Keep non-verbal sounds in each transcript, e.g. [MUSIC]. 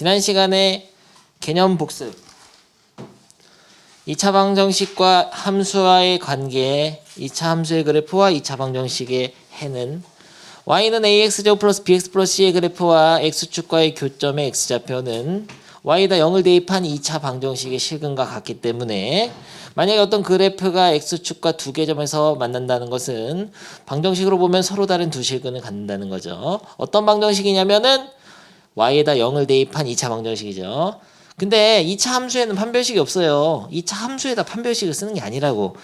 지난 시간에 개념 복습 2차 방정식과 함수와의 관계 2차 함수의 그래프와 2차 방정식의 해는 y는 ax제곱 플러스 bx 플러스 c의 그래프와 x축과의 교점의 x좌표는 y에다 0을 대입한 2차 방정식의 실근과 같기 때문에 만약에 어떤 그래프가 x축과 두 개 점에서 만난다는 것은 방정식으로 보면 서로 다른 두 실근을 갖는다는 거죠. 어떤 방정식이냐면은 y에다 0을 대입한 2차 방정식이죠. 근데 2차 함수에는 판별식이 없어요. 2차 함수에다 판별식을 쓰는 게 아니라고.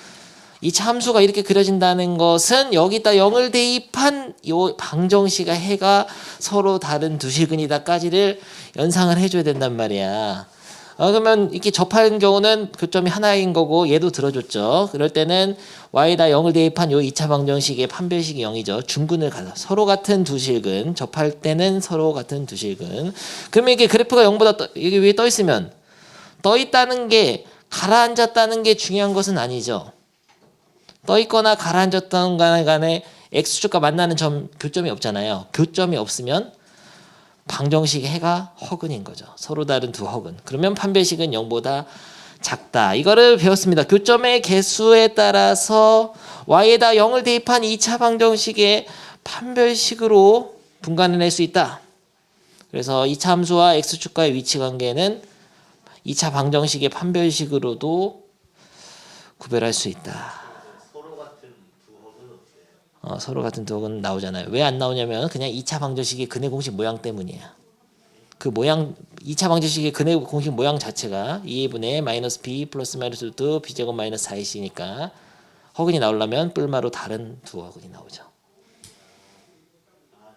2차 함수가 이렇게 그려진다는 것은 여기다 0을 대입한 요 방정식과 해가 서로 다른 두 실근이다까지를 연상을 해줘야 된단 말이야. 어, 그러면 이렇게 접하는 경우는 교점이 하나인 거고 얘도 들어줬죠. 그럴 때는 y에다 0을 대입한 요 2차 방정식의 판별식이 0이죠. 중근을 가서 서로 같은 두 실근 접할 때는 서로 같은 두 실근. 그러면 이게 그래프가 0보다 떠, 이게 위에 떠 있으면 떠 있다는 게 가라앉았다는 게 중요한 것은 아니죠. 떠 있거나 가라앉았던 간에 x축과 만나는 점 교점이 없잖아요. 교점이 없으면 방정식의 해가 허근인 거죠. 서로 다른 두 허근. 그러면 판별식은 0보다 작다. 이거를 배웠습니다. 교점의 개수에 따라서 y에다 0을 대입한 2차 방정식의 판별식으로 분간해낼 수 있다. 그래서 2차 함수와 x축과의 위치 관계는 2차 방정식의 판별식으로도 구별할 수 있다. 어, 서로 같은 두 혹은 나오잖아요. 왜 안 나오냐면 그냥 2차 방정식의 근해 공식 모양 때문이에요. 그 모양 2차 방정식의 근해 공식 모양 자체가 2분의 마이너스 b 플러스 마이너스 2 b제곱 마이너스 4이니까 허근이 나오려면 뿔마로 다른 두 허근이 나오죠. 아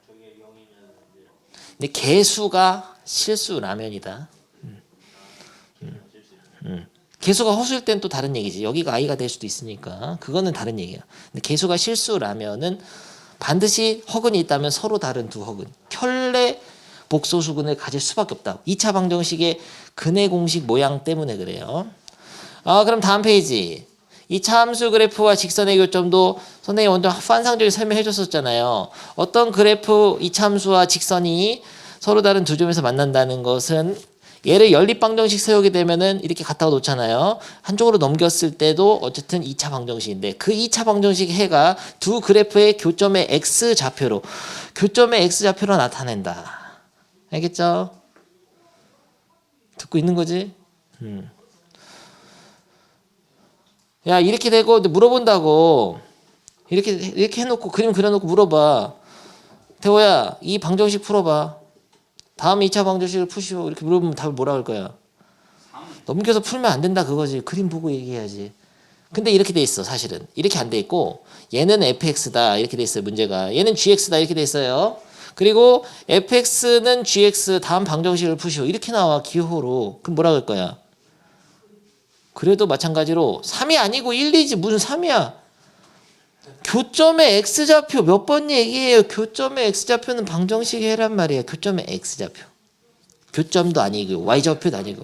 저게 0이면 이제 근데 개수가 실수 라면이다. 개수가 허수일 땐 또 다른 얘기지. 여기가 i가 될 수도 있으니까 그거는 다른 얘기야. 근데 개수가 실수라면은 반드시 허근이 있다면 서로 다른 두 허근. 켤레 복소수근을 가질 수밖에 없다. 2차 방정식의 근해 공식 모양 때문에 그래요. 아, 그럼 다음 페이지. 2차 함수 그래프와 직선의 교점도 선생님이 먼저 환상적인 설명해 줬었잖아요. 어떤 그래프 2차 함수와 직선이 서로 다른 두 점에서 만난다는 것은 얘를 연립 방정식 세우게 되면은 이렇게 갖다가 놓잖아요. 한쪽으로 넘겼을 때도 어쨌든 2차 방정식인데 그 2차 방정식 해가 두 그래프의 교점의 x 좌표로 교점의 x 좌표로 나타낸다. 알겠죠? 듣고 있는 거지? 음. 야 이렇게 되고 물어본다고 이렇게 이렇게 해놓고 그림 그려놓고 물어봐. 태호야 이 방정식 풀어봐. 다음 2차 방정식을 푸시오. 이렇게 물어보면 답을 뭐라 할 거야? 넘겨서 풀면 안 된다 그거지. 그림 보고 얘기해야지. 근데 이렇게 돼 있어 사실은. 이렇게 안 돼 있고 얘는 fx다. 이렇게 돼 있어요 문제가. 얘는 gx다. 이렇게 돼 있어요. 그리고 fx는 gx 다음 방정식을 푸시오. 이렇게 나와 기호로. 그럼 뭐라 그럴 거야? 그래도 마찬가지로 3이 아니고 1, 2지. 무슨 3이야 교점의 x좌표 몇 번 얘기해요 교점의 x좌표는 방정식이 해란 말이야 교점의 x좌표 교점도 아니고 y좌표도 아니고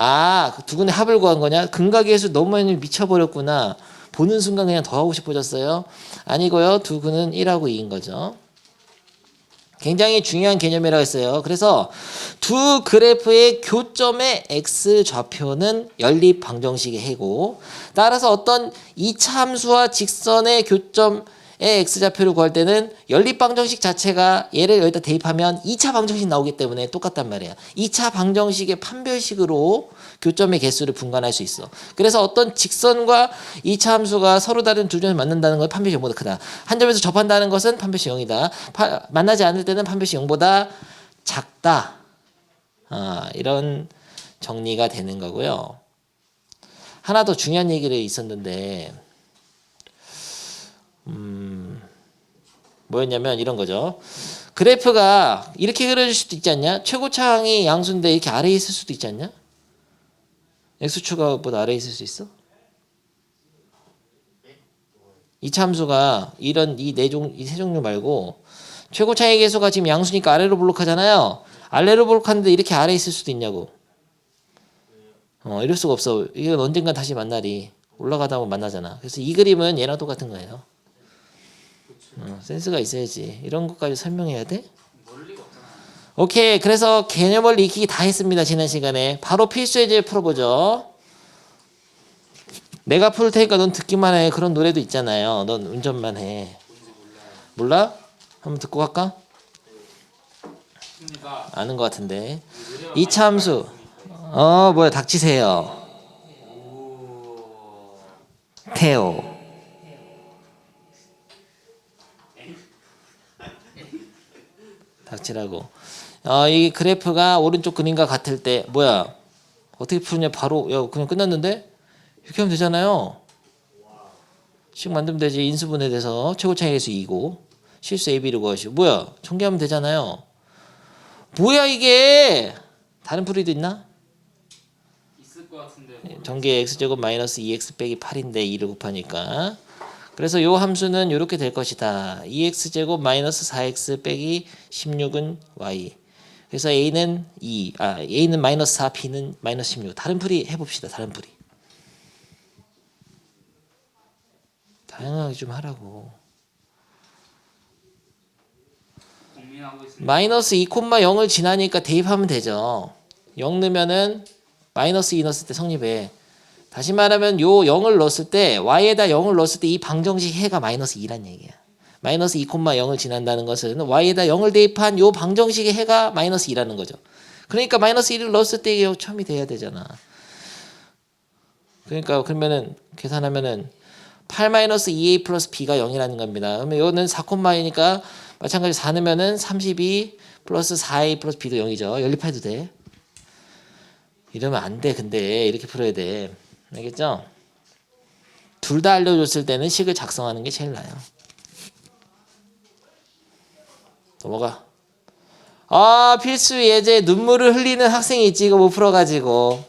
아, 그두 군데 합을 구한 거냐? 근각계수 너무 많이 미쳐버렸구나. 보는 순간 그냥 더 하고 싶어졌어요? 아니고요. 두 근은 1하고 2인 거죠. 굉장히 중요한 개념이라고 했어요. 그래서 두 그래프의 교점의 x 좌표는 연립 방정식의 해고 따라서 어떤 2차 함수와 직선의 교점의 x 좌표를 구할 때는 연립 방정식 자체가 얘를 여기다 대입하면 2차 방정식 나오기 때문에 똑같단 말이야. 2차 방정식의 판별식으로 교점의 개수를 분간할 수 있어. 그래서 어떤 직선과 2차 함수가 서로 다른 두 점을 만난다는 건 판별식 0보다 크다. 한 점에서 접한다는 것은 판별식 0이다. 파- 만나지 않을 때는 판별식 0보다 작다. 아, 이런 정리가 되는 거고요. 하나 더 중요한 얘기를 있었는데 음, 뭐였냐면 이런 거죠. 그래프가 이렇게 그려질 수도 있지 않냐? 최고차항이 양수인데 이렇게 아래에 있을 수도 있지 않냐? X축보다 아래에 있을 수 있어? 이 참수가 이런 이 네 종 이 세 종류 말고 최고 차의 개수가 지금 양수니까 아래로 볼록하잖아요. 아래로 볼록한데 이렇게 아래에 있을 수도 있냐고. 어, 이럴 수가 없어. 이건 언젠가 다시 만나리. 올라가다 보면 만나잖아. 그래서 이 그림은 얘랑 똑같은 거예요. 어, 센스가 있어야지. 이런 것까지 설명해야 돼? 오케이. 그래서 개념을 익히기 다 했습니다. 지난 시간에. 바로 필수 예제 풀어보죠. 내가 풀 테니까 넌 듣기만 해. 그런 노래도 있잖아요. 넌 운전만 해. 몰라? 한번 듣고 갈까? 아는 것 같은데. 이차 함수. 어, 뭐야, 닥치세요. 태오. 닥치라고. 어, 이 그래프가 오른쪽 그림과 같을 때 뭐야? 어떻게 푸느냐? 바로 야, 그냥 끝났는데? 이렇게 하면 되잖아요. 식 만들면 되지. 인수분해 돼서 최고 차이에서 2고 실수 AB를 구하시고 뭐야? 전개하면 되잖아요. 뭐야 이게? 다른 풀이도 있나? 있을 것 같은데 전개 x제곱 마이너스 2x 빼기 8인데 2를 곱하니까 그래서 요 함수는 이렇게 될 것이다 2x제곱 마이너스 4x 빼기 16은 y 그래서 a는 2, 아 a는 마이너스 4, b는 마이너스 16 다른 풀이 해봅시다 다른 풀이. 다양하게 좀 하라고. 마이너스 2,0을 지나니까 대입하면 되죠. 0 넣으면은 마이너스 2 넣었을 때 성립해. 다시 말하면 요 0을 넣었을 때 y에다 0을 넣었을 때 이 방정식 해가 마이너스 2란 얘기야. 마이너스 2,0을 지난다는 것은 y에다 0을 대입한 요 방정식의 해가 마이너스 2라는 거죠. 그러니까 마이너스 1을 넣었을 때 처음이 돼야 되잖아. 그러니까 그러면은 계산하면은 8 마이너스 2a 플러스 b가 0이라는 겁니다. 그러면 이거는 4,2니까 마찬가지 4 넣으면은 32 플러스 4a 플러스 b도 0이죠. 연립해도 돼. 이러면 안 돼. 근데 이렇게 풀어야 돼. 알겠죠? 둘 다 알려줬을 때는 식을 작성하는 게 제일 나아요. 넘어가. 아 필수 예제 눈물을 흘리는 학생이 있지 이거 못 풀어가지고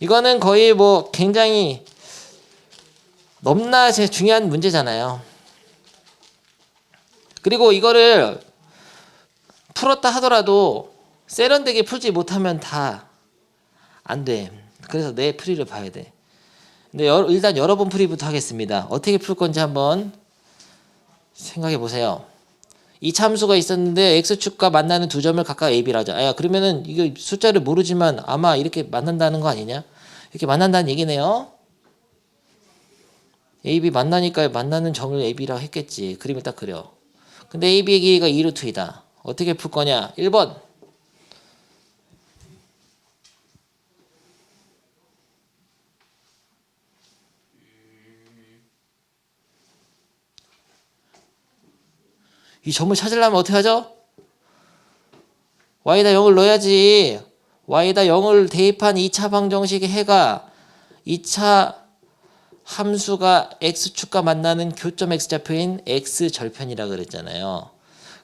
이거는 거의 뭐 굉장히 너무나 제 중요한 문제잖아요. 그리고 이거를 풀었다 하더라도 세련되게 풀지 못하면 다 안 돼. 그래서 내 풀이를 봐야 돼. 근데 여- 일단 여러 번 풀이부터 하겠습니다. 어떻게 풀 건지 한번 생각해 보세요. 이 참수가 있었는데 x축과 만나는 두 점을 각각 a, b라 하자. 아, 그러면은 이거 숫자를 모르지만 아마 이렇게 만난다는 거 아니냐? 이렇게 만난다는 얘기네요. a, b 만나니까 만나는 점을 a, b라고 했겠지. 그림을 딱 그려. 근데 a, b의 길이가 2루트이다. 어떻게 풀 거냐? 1번. 이 점을 찾으려면 어떻게 하죠? y에다 0을 넣어야지. y에다 0을 대입한 2차 방정식의 해가 2차 함수가 x축과 만나는 교점 x좌표인 x절편이라 그랬잖아요.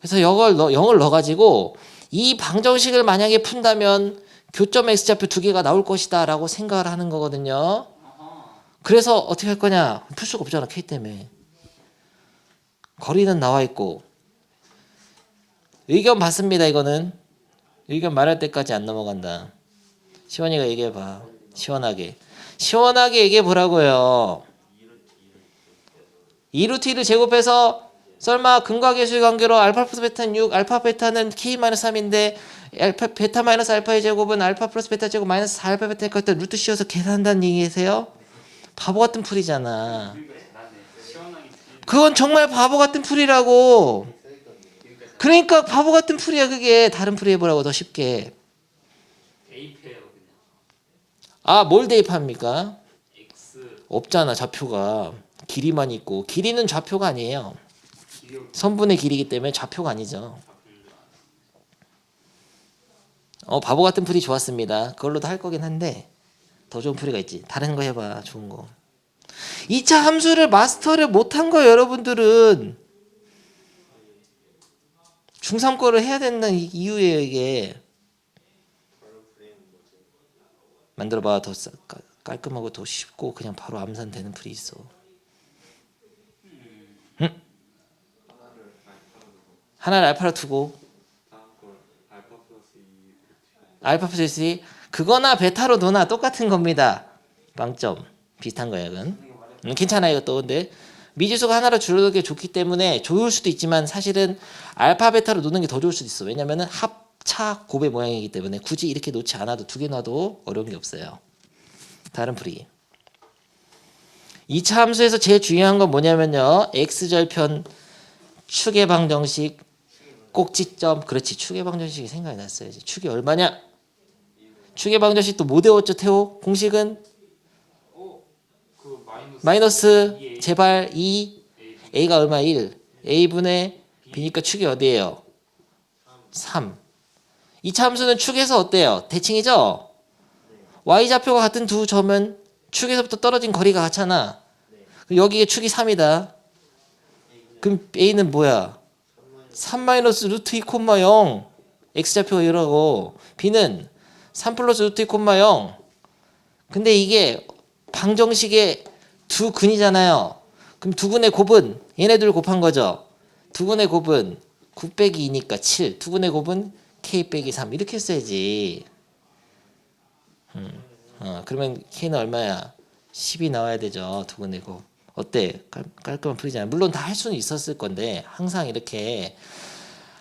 그래서 0을, 넣, 0을 넣어가지고 이 방정식을 만약에 푼다면 교점 x좌표 두 개가 나올 것이다 라고 생각을 하는 거거든요. 그래서 어떻게 할 거냐? 풀 수가 없잖아, k 때문에. 거리는 나와 있고 의견 받습니다 이거는. 의견 말할 때까지 안 넘어간다. 시원이가 얘기해봐. 시원하게. 시원하게 얘기해 보라고요. 2루트를 제곱해서 설마 근과 계수의 관계로 알파 플러스 베타는 6 알파 베타는 k-3인데 알파 베타 마이너스 알파의 제곱은 알파 플러스 베타 제곱 마이너스 4 알파 베타의 것들 루트 씌워서 계산한다는 얘기세요? 바보 같은 풀이잖아. 그건 정말 바보 같은 풀이라고. 그러니까 바보 같은 풀이야 그게 다른 풀이 해보라고 더 쉽게. 대입해요 그냥 아뭘 대입합니까? x 없잖아 좌표가 길이만 있고 길이는 좌표가 아니에요. 선분의 길이기 때문에 좌표가 아니죠. 어 바보 같은 풀이 좋았습니다. 그걸로도 할 거긴 한데 더 좋은 풀이가 있지. 다른 거 해봐 좋은 거. 2차 함수를 마스터를 못한 거예요 여러분들은. 중3 거를 해야 된다는 이- 이유예요 이게. 만들어봐 더 깔끔하고 더 쉽고 그냥 바로 암산되는 풀이 있어. 응? 하나를 알파로 두고 알파 플러스 2 그거나 베타로 놓나 똑같은 겁니다. 빵점 비슷한 거야 그건. 음, 괜찮아 이것도 근데 미지수가 하나로 줄어들게 좋기 때문에 좋을 수도 있지만 사실은 알파 베타로 놓는 게 더 좋을 수도 있어. 왜냐면은 합차 곱의 모양이기 때문에 굳이 이렇게 놓지 않아도 두 개 놔도 어려운 게 없어요. 다른 풀이. 2차 함수에서 제일 중요한 건 뭐냐면요. x절편 축의 방정식 꼭지점 그렇지 축의 방정식이 생각이 났어야지. 축이 얼마냐? 축의 방정식 또 못 외웠죠 태호? 공식은 마이너스 이. 제발 2 A a가 얼마 1 a분의 b니까 축이 어디예요? 3 2차 함수는 축에서 어때요? 대칭이죠? y좌표가 같은 두 점은 축에서부터 떨어진 거리가 같잖아 여기에 축이 3이다 그럼 a는 뭐야? 3 마이너스 루트 2 콤마 0 x좌표가 이러고 b는 3 플러스 루트 2 콤마 0 근데 이게 방정식의 두 근이잖아요. 그럼 두 근의 곱은 얘네들 곱한 거죠. 두 근의 곱은 9 빼기 2니까 7. 두 근의 곱은 k 빼기 3 이렇게 써야지. 음. 어, 그러면 k는 얼마야? 10이 나와야 되죠. 두 근의 곱. 어때? 깔, 깔끔한 풀이잖아. 물론 다 할 수는 있었을 건데 항상 이렇게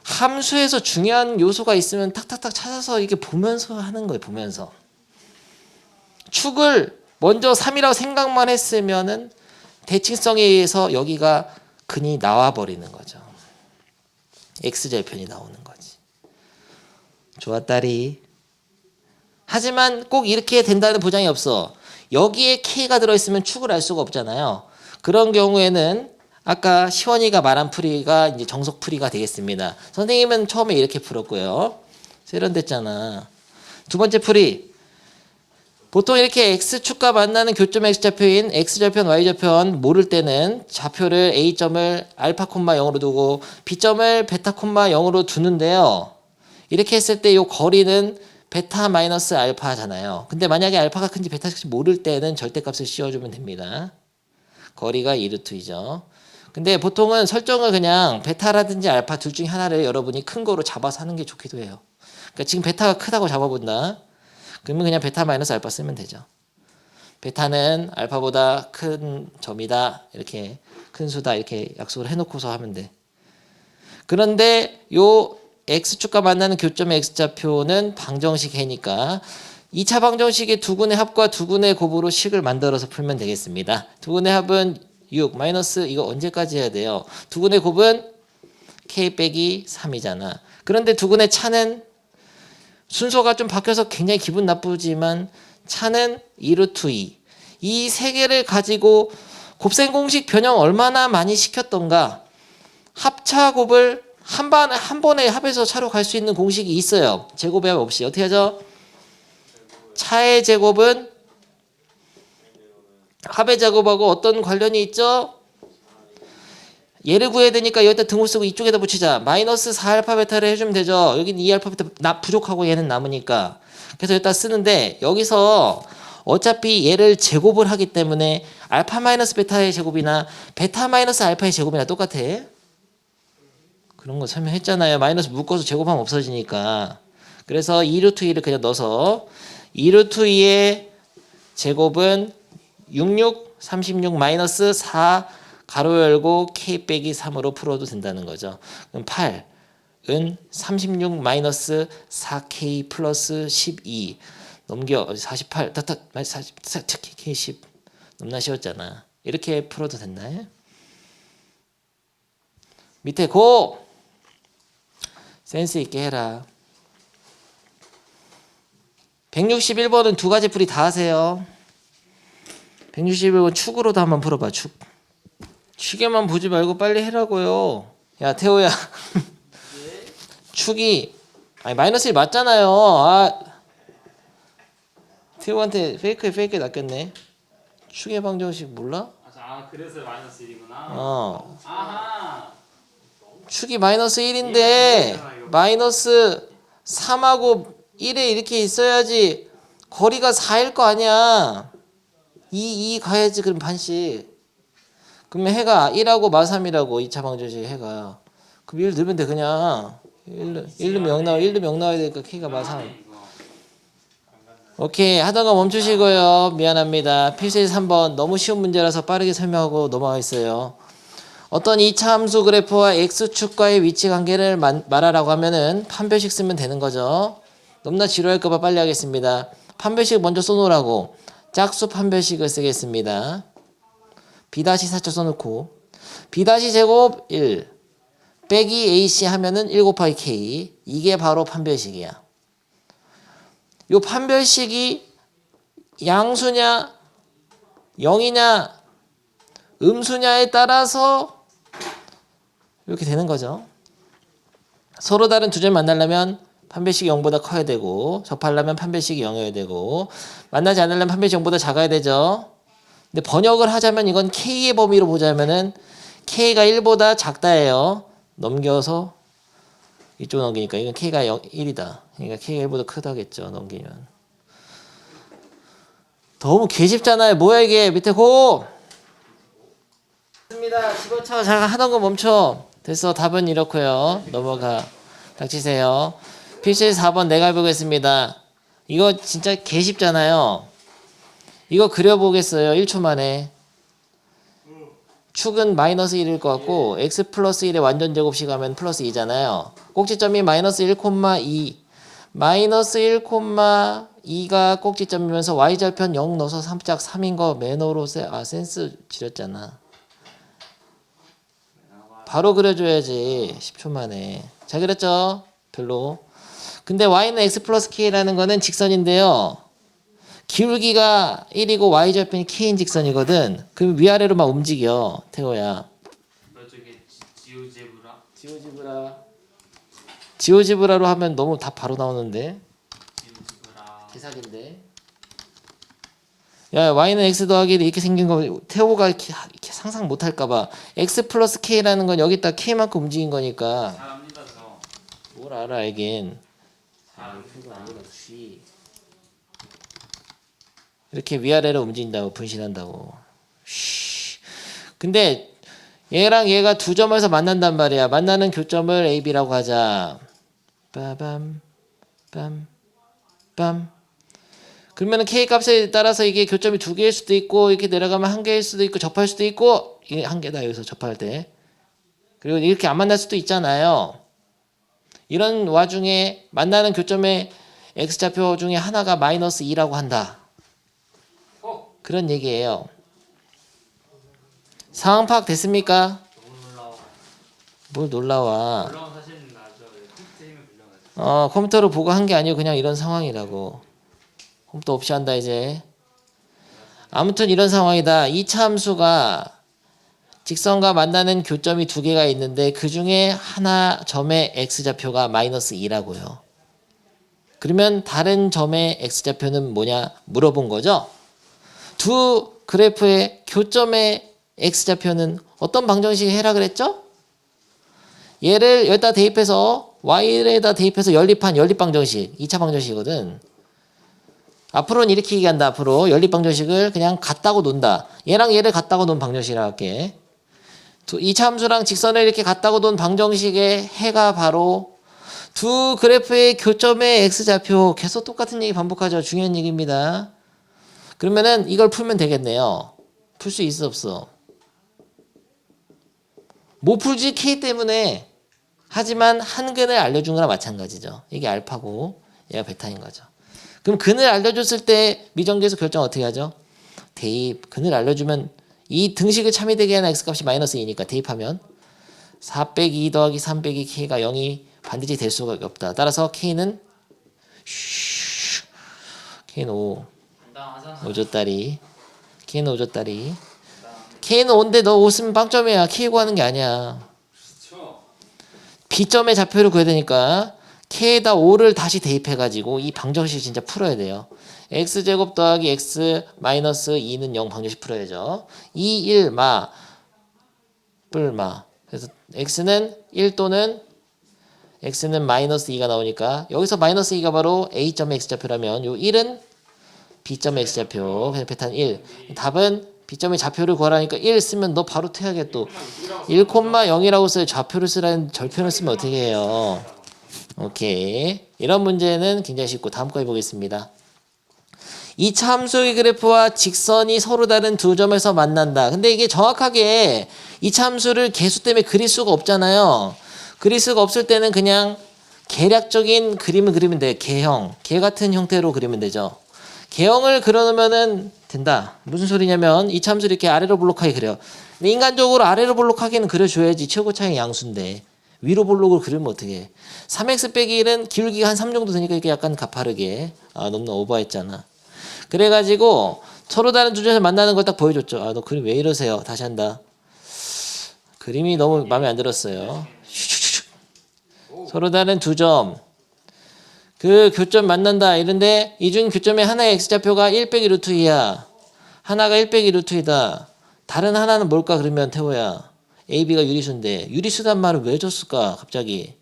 함수에서 중요한 요소가 있으면 탁탁탁 찾아서 이게 보면서 하는 거예요. 보면서. 축을 먼저 3이라고 생각만 했으면은 대칭성에 의해서 여기가 근이 나와 버리는 거죠. x절편이 나오는 거지. 좋았다리. 하지만 꼭 이렇게 된다는 보장이 없어. 여기에 k가 들어있으면 축을 알 수가 없잖아요. 그런 경우에는 아까 시원이가 말한 풀이가 이제 정석 풀이가 되겠습니다. 선생님은 처음에 이렇게 풀었고요. 세련됐잖아. 두 번째 풀이 보통 이렇게 x축과 만나는 교점 x좌표인 x절편 y절편 모를 때는 좌표를 a점을 알파 콤마 0으로 두고 b점을 베타 콤마 0으로 두는데요. 이렇게 했을 때 이 거리는 베타 마이너스 알파잖아요. 근데 만약에 알파가 큰지 베타가 큰지 모를 때는 절대값을 씌워주면 됩니다. 거리가 2루트이죠. 근데 보통은 설정을 그냥 베타라든지 알파 둘 중에 하나를 여러분이 큰 거로 잡아서 하는 게 좋기도 해요. 그러니까 지금 베타가 크다고 잡아본다. 그러면 그냥 베타 마이너스 알파 쓰면 되죠. 베타는 알파보다 큰 점이다. 이렇게 큰 수다. 이렇게 약속을 해놓고서 하면 돼. 그런데 요 x축과 만나는 교점의 x좌표는 방정식 해니까 2차 방정식의 두 군의 합과 두 군의 곱으로 식을 만들어서 풀면 되겠습니다. 두 군의 합은 6 마이너스 이거 언제까지 해야 돼요? 두 군의 곱은 k 빼기 3이잖아. 그런데 두 군의 차는 순서가 좀 바뀌어서 굉장히 기분 나쁘지만 차는 2루트 2. 이 세 개를 가지고 곱셈 공식 변형 얼마나 많이 시켰던가. 합차 곱을 한, 번, 한 번에 합해서 차로 갈 수 있는 공식이 있어요. 제곱의 합 없이. 어떻게 하죠? 차의 제곱은 합의 제곱하고 어떤 관련이 있죠? 얘를 구해야 되니까 여기다 등호 쓰고 이쪽에다 붙이자. 마이너스 4알파 베타를 해주면 되죠. 여기는 2알파 베타 나 부족하고 얘는 남으니까. 그래서 여기다 쓰는데 여기서 어차피 얘를 제곱을 하기 때문에 알파 마이너스 베타의 제곱이나 베타 마이너스 알파의 제곱이나 똑같아. 그런 거 설명했잖아요. 마이너스 묶어서 제곱하면 없어지니까. 그래서 2루트 2를 그냥 넣어서 2루트 2의 제곱은 66, 36 마이너스 4 가로 열고 k 빼기 3으로 풀어도 된다는 거죠. 그럼 8은 36 마이너스 4k 플러스 12 넘겨 48 따따 40 k 10 너무나 쉬웠잖아. 이렇게 풀어도 됐나요? 밑에 고 센스 있게 해라. 161번은 두 가지 풀이 다 하세요. 161번 축으로도 한번 풀어봐. 축. 축에만 보지 말고 빨리 해라고요. 야 태호야. [LAUGHS] 축이 아니 마이너스 1 맞잖아요. 아 태호한테 페이크에 페이크 낚였네. 축의 방정식 몰라? 아, 자, 아 그래서 마이너스 1이구나 어. 아하 축이 마이너스 1인데 마이너스 3하고 1에 이렇게 있어야지 거리가 4일 거 아니야. 2, 2 가야지 그럼 반씩. 그러면 해가 1하고 마3이라고 2차 방정식 해가. 그럼 1 넣으면 돼 그냥. 1, 1 넣으면 0 나와 1 넣으면 0 나와야 되니까 k가 마3. 이거 오케이 거 멈추시고요. 미안합니다. 필수의 3번 너무 쉬운 문제라서 빠르게 설명하고 넘어가겠어요. 어떤 2차 함수 그래프와 x축과의 위치 관계를 만- 말하라고 하면은 판별식 쓰면 되는 거죠. 너무나 지루할까봐 빨리 하겠습니다. 판별식 먼저 써놓으라고 짝수 판별식을 쓰겠습니다. B-4초 써놓고 b-제곱 1 빼기 ac 하면은 1 곱하기 k 이게 바로 판별식이야. 요 판별식이 양수냐 0이냐 음수냐에 따라서 이렇게 되는 거죠. 서로 다른 두 점 만나려면 판별식이 0보다 커야 되고 접하려면 판별식이 0이어야 되고 만나지 않으려면 판별식이 0보다 작아야 되죠. 근데 번역을 하자면 이건 k의 범위로 보자면은 k가 1보다 작다예요. 넘겨서 이쪽 넘기니까 이건 k가 0, 1이다. 그러니까 k가 1보다 크다겠죠. 넘기면. 너무 개쉽잖아요. 뭐야 이게 밑에 고. 됐습니다. 집어쳐. 잠깐 하던 거 멈춰. 됐어. 답은 이렇고요. 넘어가. 닥치세요. 필시 4번 내가 해보겠습니다. 이거 진짜 개쉽잖아요. 이거 그려보겠어요. 1초 만에. 축은 마이너스 1일 것 같고 x 플러스 1의 완전 제곱식 하면 플러스 2잖아요. 꼭지점이 마이너스 1,2 마이너스 1,2가 꼭지점이면서 y절편 0 넣어서 3짝 3인 거 매너로 세, 아 센스 지렸잖아. 바로 그려줘야지 10초 만에. 잘 그렸죠? 별로. 근데 y는 x 플러스 k라는 거는 직선인데요. 기울기가 1이고 y절편이 k인 직선이거든. 그럼 위아래로 막 움직여 태호야. 저게 지오제브라 지오지브라. 지오지브라로 하면 너무 답 바로 나오는데. 지오제브라 개사기인데. 야 y는 x 더하기 이렇게 생긴 거 태호가 이렇게, 이렇게 상상 못 할까 봐 x 플러스 k라는 건 여기다 k만큼 움직인 거니까 잘합니다 저 뭘 알아 알긴. 잘합니다 이렇게 위아래로 움직인다고 분신한다고. 쉬. 근데 얘랑 얘가 두 점에서 만난단 말이야. 만나는 교점을 A, B라고 하자. 빠밤 빰 빰. 그러면 K 값에 따라서 이게 교점이 두 개일 수도 있고 이렇게 내려가면 한 개일 수도 있고 접할 수도 있고 이게 한 개다 여기서 접할 때. 그리고 이렇게 안 만날 수도 있잖아요. 이런 와중에 만나는 교점의 x좌표 중에 하나가 마이너스 2라고 한다. 어? 그런 얘기예요. 상황 파악 됐습니까? 뭘 놀라와. 어, 컴퓨터로 보고 한 게 아니고 그냥 이런 상황이라고. 컴퓨터 없이 한다 이제. 아무튼 이런 상황이다. 이차 함수가 직선과 만나는 교점이 두 개가 있는데 그 중에 하나 점의 x좌표가 마이너스 2라고요. 그러면 다른 점의 x좌표는 뭐냐 물어본 거죠. 두 그래프의 교점의 x좌표는 어떤 방정식이 해라 그랬죠? 얘를 여기다 대입해서 y에다 대입해서 연립한 연립방정식 2차 방정식이거든. 앞으로는 이렇게 얘기한다. 앞으로 연립방정식을 그냥 같다고 논다. 얘랑 얘를 같다고 논 방정식이라 할게. 두, 2차 함수랑 직선을 이렇게 같다고 논 방정식의 해가 바로 두 그래프의 교점의 x좌표 계속 똑같은 얘기 반복하죠. 중요한 얘기입니다. 그러면은 이걸 풀면 되겠네요. 풀 수 있어 없어? 못 풀지 k 때문에 하지만 한 근을 알려준 거랑 마찬가지죠. 이게 알파고 얘가 베타인 거죠. 그럼 근을 알려줬을 때 미정계에서 결정 어떻게 하죠? 대입 근을 알려주면 이 등식을 참이 되게 하는 x값이 마이너스 2니까 대입하면 4 빼기 2 더하기 3 빼기 k가 0이 반드시 될 수가 없다. 따라서 k는 슈 k는 5 5조짜리. k는 5조짜리 k는 5인데 너5 쓰면 빵점이야. k 구하는 게 아니야. 그렇죠. B점의 좌표를 구해야 되니까 K에다 5를 다시 대입해가지고 이 방정식 진짜 풀어야 돼요. X제곱 더하기 X 마이너스 2는 0 방정식 풀어야죠. 2, 1, 마, 뿔마. 그래서 X는 1 또는 X는 마이너스 2가 나오니까 여기서 마이너스 2가 바로 A점의 X좌표라면 요 1은 B점의 X좌표. 그냥 베타는 1. 답은 B점의 좌표를 구하라니까 1 쓰면 너 바로 퇴하게 또 1,0이라고 써요. 좌표를 쓰라는 절편을 쓰면 어떻게 해요? 오케이. 이런 문제는 굉장히 쉽고 다음 거 해보겠습니다. 이차 함수의 그래프와 직선이 서로 다른 두 점에서 만난다. 근데 이게 정확하게 이차 함수를 개수 때문에 그릴 수가 없잖아요. 그릴 수가 없을 때는 그냥 계략적인 그림을 그리면 돼. 개형. 개 같은 형태로 그리면 되죠. 개형을 그려놓으면은 된다. 무슨 소리냐면 이 참수를 이렇게 아래로 볼록하게 그려. 근데 인간적으로 아래로 볼록하게는 그려줘야지 최고 차이 양수인데 위로 볼록을 그리면 어떻게? 3x 빼기 1은 기울기가 한 3 정도 되니까 이게 약간 가파르게 아 너무 오버했잖아. 그래가지고 서로 다른 두 점에서 만나는 걸딱 보여줬죠. 아 너 그림 왜 이러세요? 다시 한다. 그림이 너무 마음에 안 들었어요. 서로 다른 두 점. 그 교점 만난다 이런데 이중 교점의 하나의 x좌표가 1 빼기 루트 2야. 하나가 1 빼기 루트 2다. 다른 하나는 뭘까 그러면 태호야. A, B가 유리수인데 유리수란 말을 왜 줬을까 갑자기.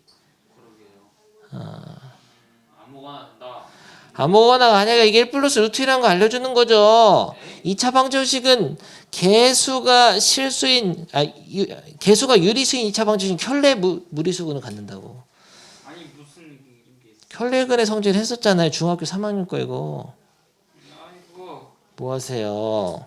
아무거나 된다. 아무거나 아니라 이게 1 플러스 루트 2라는 거 알려주는 거죠. 2차 방정식은 개수가 실수인 아 유, 개수가 유리수인 2차 방정식 켤레 무, 무리수근을 갖는다고. 켤레근의 성질 했었잖아요. 중학교 3학년 거 이거. 뭐 하세요?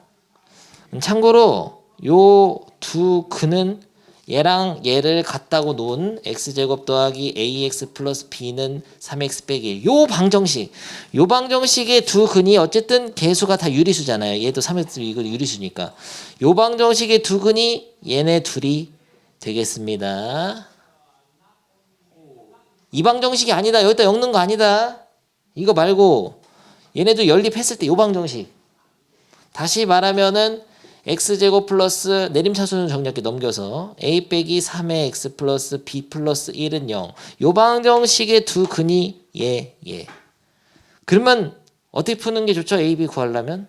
음, 참고로 요 두 근은 얘랑 얘를 같다고 놓은 x제곱 더하기 ax 플러스 b는 3x 빼기 1. 요 방정식. 요 방정식의 두 근이 어쨌든 개수가 다 유리수잖아요. 얘도 3x 이거 유리수니까. 요 방정식의 두 근이 얘네 둘이 되겠습니다. 이 방정식이 아니다. 여기다 엮는 거 아니다. 이거 말고 얘네도 연립했을 때 요 방정식. 다시 말하면은 x제곱 플러스 내림차순 정리할게 넘겨서 a 빼기 3의 x 플러스 b 플러스 1은 0. 요 방정식의 두 근이 얘, 얘. 그러면 어떻게 푸는 게 좋죠? a, b 구하려면?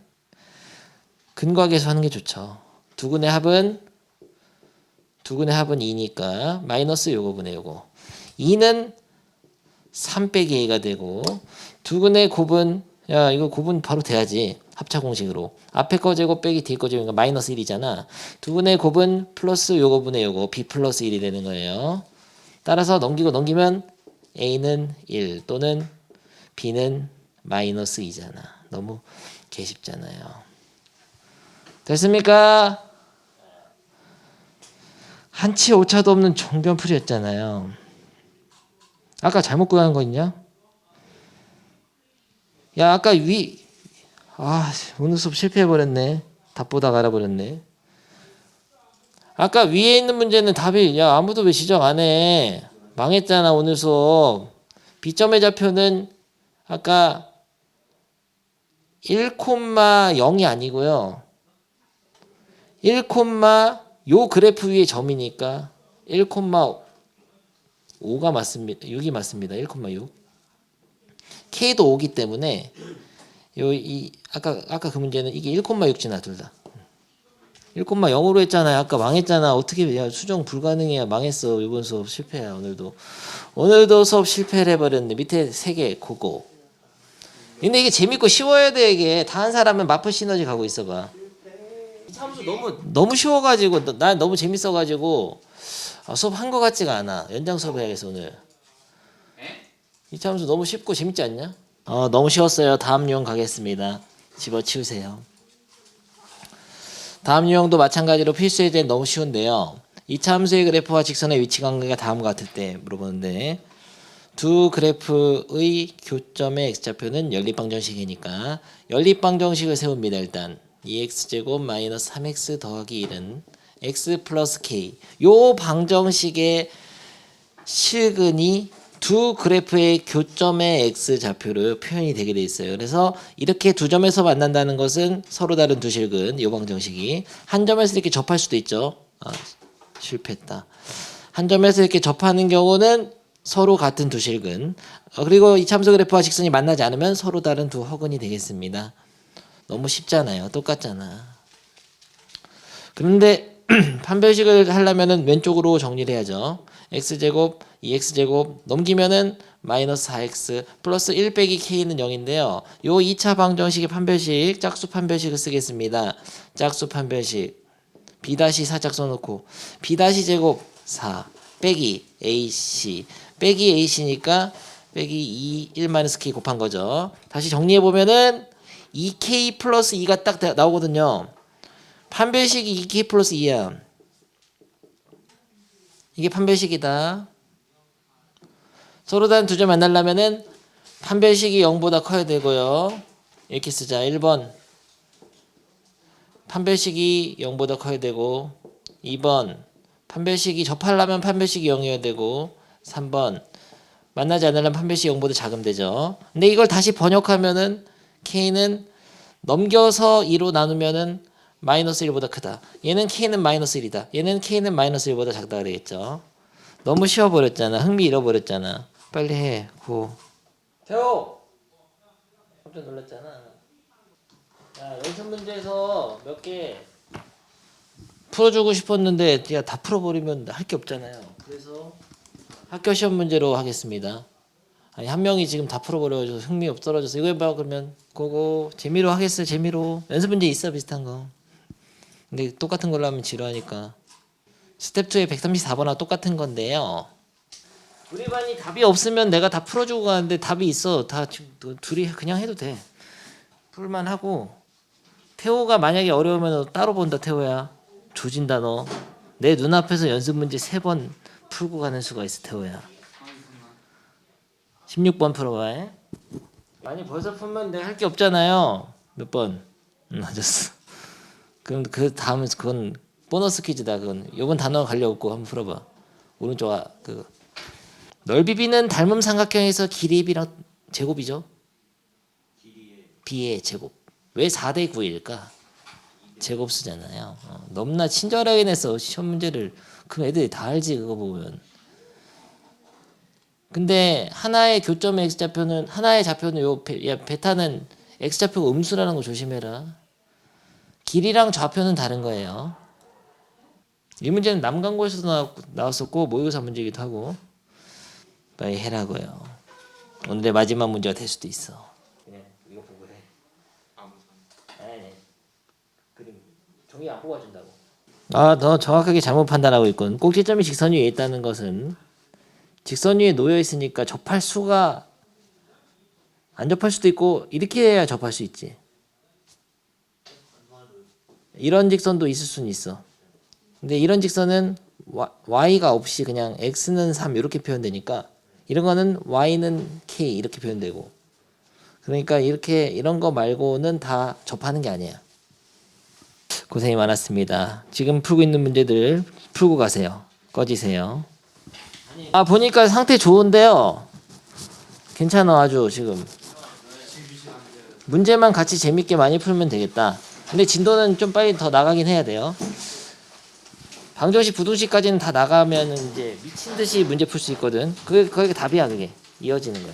근과 계수 하는 게 좋죠. 두 근의 합은 두 근의 합은 2니까 마이너스 요거분의 요거. 2는 3 빼기 a가 되고 두 근의 곱은 야 이거 곱은 바로 돼야지. 합차 공식으로. 앞에 거 제곱 빼기 뒤에 거 제곱이니까 마이너스 1이잖아. 두 근의 곱은 플러스 요거 분의 요거 b 플러스 1이 되는 거예요. 따라서 넘기고 넘기면 a는 1 또는 b는 마이너스 2잖아. 너무 개쉽잖아요. 됐습니까? 한치 오차도 없는 종변풀이였잖아요 아까 잘못 구한 거 있냐? 야 아까 위 아, 오늘 수업 실패해버렸네. 답 보다 알아버렸네. 아까 위에 있는 문제는 답이, 야, 아무도 왜 지적 안 해? 망했잖아, 오늘 수업. B점의 좌표는 아까 1,0이 아니고요. 1, 요 그래프 위에 점이니까 1,5가 맞습니다. 6이 맞습니다. 1,6. K도 5기 때문에 요 이 아까 아까 그 문제는 이게 1,6지나 둘 다. 1,0으로 했잖아요. 아까 망했잖아. 어떻게 야 수정 불가능해야 망했어. 이번 수업 실패야 오늘도. 오늘도 수업 실패를 해버렸네. 밑에 세 개 그거. 근데 이게 재밌고 쉬워야 돼 이게. 다 한 사람은 마프 시너지 가고 있어봐. 이 참수 너무 너무 쉬워가지고 너- 난 너무 재밌어가지고 아, 수업 한 거 같지가 않아. 연장 수업 해야겠어 오늘. 이 참수 너무 쉽고 재밌지 않냐? 어, 너무 쉬웠어요. 다음 유형 가겠습니다. 집어치우세요. 다음 유형도 마찬가지로 필수에 대해 너무 쉬운데요. 이 참수의 그래프와 직선의 위치 관계가 다음과 같을 때 물어보는데 두 그래프의 교점의 x좌표는 연립방정식이니까 연립방정식을 세웁니다. 일단 2x제곱 마이너스 3x 더하기 1은 x 플러스 k 요 방정식의 실근이 두 그래프의 교점의 x 좌표로 표현이 되게 돼 있어요. 그래서 이렇게 두 점에서 만난다는 것은 서로 다른 두 실근 요 방정식이 한 점에서 이렇게 접할 수도 있죠. 아, 실패했다. 한 점에서 이렇게 접하는 경우는 서로 같은 두 실근 어, 그리고 이 참수 그래프와 직선이 만나지 않으면 서로 다른 두 허근이 되겠습니다. 너무 쉽잖아요. 똑같잖아. 그런데 [CLEARS THROAT] 판별식을 하려면은 왼쪽으로 정리를 해야죠. x제곱 2x제곱 넘기면은 마이너스 4x 플러스 1 빼기 k는 0인데요. 요 2차 방정식의 판별식 짝수 판별식을 쓰겠습니다. 짝수 판별식 b 다시 살짝 써놓고 b 다시 제곱 4 빼기 ac 빼기 ac니까 빼기 2 1 마이너스 k 곱한 거죠. 다시 정리해 보면은 2k 플러스 2가 딱 다- 나오거든요. 판별식이 2k 플러스 2야. 이게 판별식이다. 서로 다른 두 점 만나려면은 판별식이 0보다 커야 되고요. 이렇게 쓰자. 1번. 판별식이 0보다 커야 되고 2번. 판별식이 접하려면 판별식이 0이어야 되고 3번. 만나지 않으려면 판별식이 0보다 작으면 되죠. 근데 이걸 다시 번역하면은 k는 넘겨서 2로 나누면은 마이너스 1보다 크다. 얘는 k는 마이너스 1이다. 얘는 k는 마이너스 1보다 작다 그러겠죠. 너무 쉬워버렸잖아. 흥미 잃어버렸잖아. 빨리 해. 고. 태호. 깜짝 놀랐잖아. 야 연습 문제에서 몇 개 풀어주고 싶었는데 야 다 풀어버리면 할 게 없잖아요. 그래서 학교 시험 문제로 하겠습니다. 아니 한 명이 지금 다 풀어버려가지고 흥미 없 떨어져서 이거 해봐 그러면 그거 재미로 하겠어요 재미로 연습 문제 있어 비슷한 거. 근데 똑같은 걸로 하면 지루하니까 스텝 2의 134번하고 똑같은 건데요. 우리 반이 답이 없으면 내가 다 풀어주고 가는데 답이 있어. 다 둘이 그냥 해도 돼. 풀만 하고 태호가 만약에 어려우면 너 따로 본다 태호야. 조진다 너. 내 눈앞에서 연습 문제 세 번 풀고 가는 수가 있어 태호야. 16번 풀어봐. 해. 아니 벌써 풀면 내가 할 게 없잖아요. 몇 번? 응, 맞았어. 그럼 그 다음은 그건 보너스 퀴즈다. 그건 요번 단어 없고 한번 풀어봐. 오른쪽 아, 그 넓이 b는 닮음 삼각형에서 길이 b랑 제곱이죠. b의 제곱. 왜 4대 9일까? 제곱 쓰잖아요. 어, 너무나 친절하게 내서 시험 문제를 그럼 애들이 다 알지 그거 보면. 근데 하나의 교점의 x 좌표는 하나의 좌표는 요 베, 야, 베타는 x 좌표가 음수라는 거 조심해라. 길이랑 좌표는 다른 거예요. 이 문제는 남강고에서도 나왔, 나왔었고 모의고사 문제이기도 하고 빨리 해라고요. 오늘의 마지막 문제가 될 수도 있어. 그냥 이거 보고 해. 아니, 그림 종이 안 뽑아준다고. 아, 너 정확하게 잘못 판단하고 있군. 꼭지점이 직선 위에 있다는 것은 직선 위에 놓여 있으니까 접할 수가 안 접할 수도 있고 이렇게 해야 접할 수 있지. 이런 직선도 있을 수는 있어. 근데 이런 직선은 와- y가 없이 그냥 x는 3 이렇게 표현되니까 이런 거는 y는 k 이렇게 표현되고 그러니까 이렇게 이런 거 말고는 다 접하는 게 아니야. 고생이 많았습니다. 지금 풀고 있는 문제들 풀고 가세요. 꺼지세요. 아 보니까 상태 좋은데요. 괜찮아 아주 지금. 문제만 같이 재밌게 많이 풀면 되겠다. 근데 진도는 좀 빨리 더 나가긴 해야 돼요. 방정식 부등식까지는 다 나가면 이제 미친 듯이 문제 풀 수 있거든. 그게 그게 답이야 그게 이어지는 거야.